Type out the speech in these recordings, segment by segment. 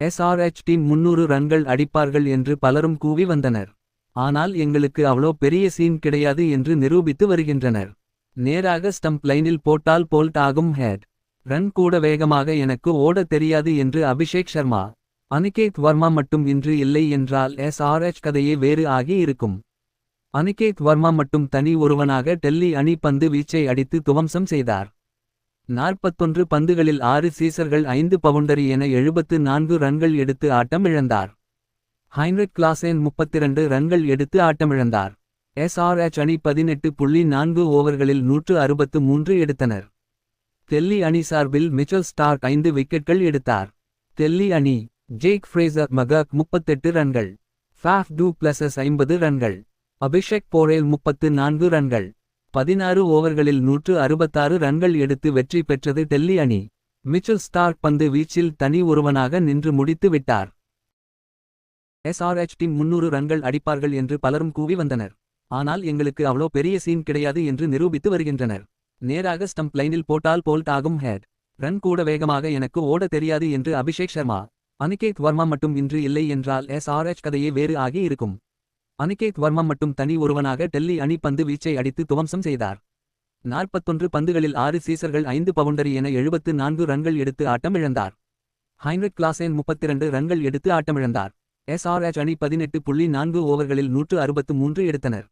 SRH team முன்னூறு ரன்கள் அடிப்பார்கள் என்று பலரும் கூவி வந்தனர். ஆனால் எங்களுக்கு அவ்வளோ பெரிய சீன் கிடையாது என்று நிரூபித்து வருகின்றனர். நேராக ஸ்டம்ப் லைனில் போட்டால் போல்ட் ஆகும் ஹேட். ரன் கூட வேகமாக எனக்கு ஓட தெரியாது என்று அபிஷேக் சர்மா. அனிகேத் வர்மா மட்டும் இன்று இல்லை என்றால் எஸ்ஆர்ஹெச் கதையே வேறு ஆகி இருக்கும். அனிகேத் வர்மா மட்டும் தனி ஒருவனாக டெல்லி அணி பந்து வீச்சை அடித்து துவம்சம் செய்தார். நாற்பத்தொன்று பந்துகளில் ஆறு சீசர்கள் ஐந்து பவுண்டரி என எழுபத்து நான்கு ரன்கள் எடுத்து ஆட்டம் இழந்தார். ஹைன்ரிக் கிளாசேன் முப்பத்திரண்டு ரன்கள் எடுத்து ஆட்டமிழந்தார். எஸ்ஆர்எச் அணி பதினெட்டு புள்ளி நான்கு ஓவர்களில் நூற்று அறுபத்து மூன்று எடுத்தனர். தெல்லி அணி சார்பில் மிச்சல் ஸ்டார்க் ஐந்து விக்கெட்கள் எடுத்தார். தெல்லி அணி ஜேக் ஃப்ரேசர் மகாக் முப்பத்தெட்டு ரன்கள். ஃபாஃப் டூ பிளஸஸ் ஐம்பது ரன்கள். அபிஷேக் போரேல் முப்பத்து நான்கு ரன்கள். பதினாறு ஓவர்களில் நூற்று அறுபத்தாறு ரன்கள் எடுத்து வெற்றி பெற்றது டெல்லி அணி. மிச்சல் ஸ்டார்க் பந்து வீச்சில் தனி ஒருவனாக நின்று முடித்து விட்டார். எஸ்ஆர்ஹெச் டீம் முன்னூறு ரன்கள் அடிப்பார்கள் என்று பலரும் கூவி வந்தனர். ஆனால் எங்களுக்கு அவ்வளோ பெரிய சீன் கிடையாது என்று நிரூபித்து வருகின்றனர். நேராக ஸ்டம்ப் லைனில் போட்டால் போல்ட் ஆகும் ஹேட். ரன் கூட வேகமாக எனக்கு ஓட தெரியாது என்று அபிஷேக் சர்மா. அனிகேத் வர்மா மட்டும் இன்று இல்லை என்றால் எஸ்ஆர்ஹெச் கதையே வேறு ஆகி இருக்கும். அனிகேத் வர்மா மட்டும் தனி ஒருவனாக டெல்லி அணி பந்து வீச்சை அடித்து துவம்சம் செய்தார். நாற்பத்தொன்று பந்துகளில் ஆறு சீசர்கள் ஐந்து பவுண்டரி என எழுபத்து நான்கு ரன்கள் எடுத்து ஆட்டம் இழந்தார். ஹைன்ரிக் கிளாசேன் முப்பத்திரண்டு ரன்கள் எடுத்து ஆட்டமிழந்தார். எஸ்ஆர்எச் அணி பதினெட்டு புள்ளி நான்கு ஓவர்களில் நூற்று அறுபத்து மூன்று எடுத்தனர்.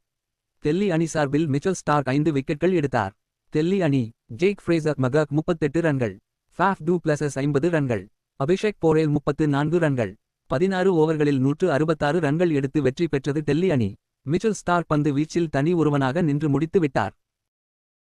டெல்லி அணி சார்பில் மிச்சல் ஸ்டார்க் ஐந்து விக்கெட்கள் எடுத்தார். டெல்லி அணி ஜேக் ஃப்ரேசர் மகாக் முப்பத்தெட்டு ரன்கள். ஃபாஃப் டூ பிளஸஸ் ஐம்பது ரன்கள். அபிஷேக் போரேல் முப்பத்து நான்கு ரன்கள். பதினாறு ஓவர்களில் நூற்று அறுபத்தாறு ரன்கள் எடுத்து வெற்றி பெற்றது டெல்லி அணி. மிச்சல் ஸ்டார் பந்து வீச்சில் தனி ஒருவனாக நின்று முடித்து விட்டார்.